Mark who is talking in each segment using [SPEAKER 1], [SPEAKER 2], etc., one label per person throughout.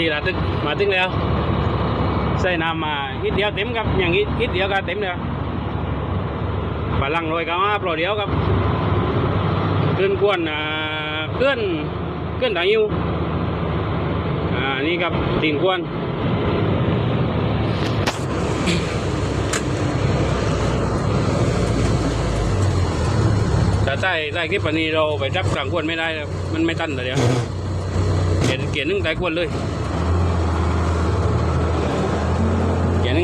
[SPEAKER 1] ตีละตึกมาถึงแล้ว ใส่น้ำมาอีกเดียวเต็มครับ อย่างนี้อีกเดียวก็เต็มแล้วพลังลอยก็มาโปรเดียวครับเกินกวนอ่าเกินเกินต่างยิวอ่านี่ครับตีนกวนแต่ใต้ใต้คลิปอันนี้เราไปจับกลางกวนไม่ได้ มันไม่ตันแต่เดียวเกียร์เกียร์หนึ่งใต้กวนเลย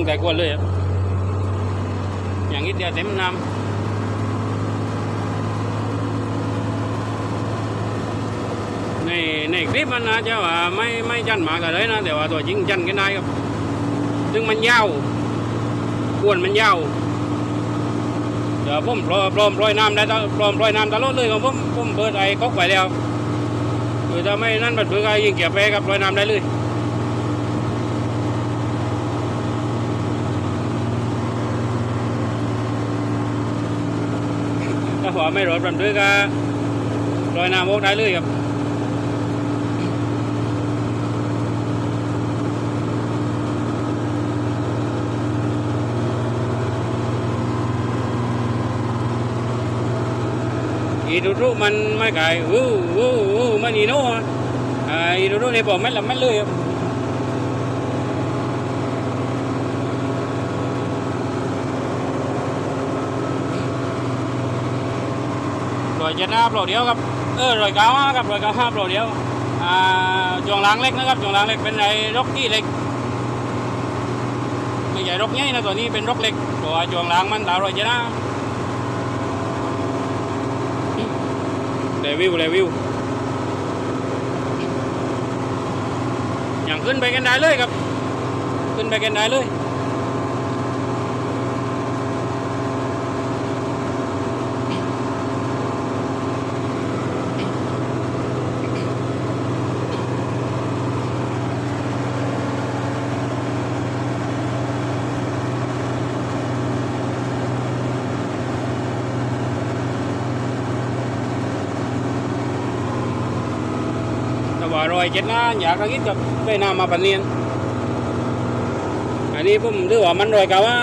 [SPEAKER 1] งใต้กวนเลยอย่างนี้เดียวเต็มน้ำในในคลิปมันนะจะว่าไม่ไม่จันหมากันเลยนะแต่ว่าตัวจริงจันกันได้ครับ ซึ่งมันยาวกวนมันยาวเดี๋ยวผมปลอปลอมปล่อยน้ำได้ตลปลอมปล่อยน้ำตลอดเลยของผมผมเปิดไอ้ก๊อกไว้แล้วคือถ้าไม่นั่นแบบเพื่อไอ้ยิงเก็บไปกับปล่อยน้ำได้เลย ถ้าหัวไม่รอดแบบเพื่อก็ลอยน้ำโอกได้เลยครับอีดูดูมันไม่ไก่วู้วู้วู้มันอีโน่อะอ่าอีดูดูนี่อไม่ละไม่เลยครับ รอยเจ็ดนะครับรอยเดียวครับเออรอยเก้าครับรอยเก้าห้ารอยเดียวอ่าจวงล้างเล็กนะครับจวงล้างเล็กเป็นไอ้รกกี้เล็กไม่ใช่รกใหญ่นะตัวนี้เป็นรกเล็กตัวจวงล้างมันตารอยเจ็ดนะรีวิวรีวิวอย่างขึ้นไปกันได้เลยครับ ขึ้นไปกันได้เลย ว่ารอยเจ็ดนะอยากก็คิดกับไปน้ำมาปันเนียนอันนี้ผมถือว่ามันรอยกาว่า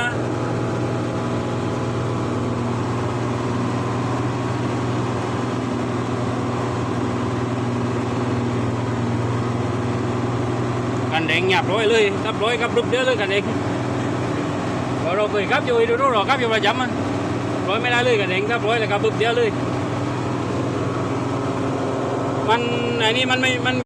[SPEAKER 1] กันแดงหยาบร้อยเลยครับร้อยครับรุบเดียวเลยกันเองพอเราเคยครับอยู่ดูดูหรอครับอยู่ประจำมันร้อยไม่ได้เลยกันเองครับร้อยเลยครับรุบเดียวเลยมันไอ้นี่มันไม่มัน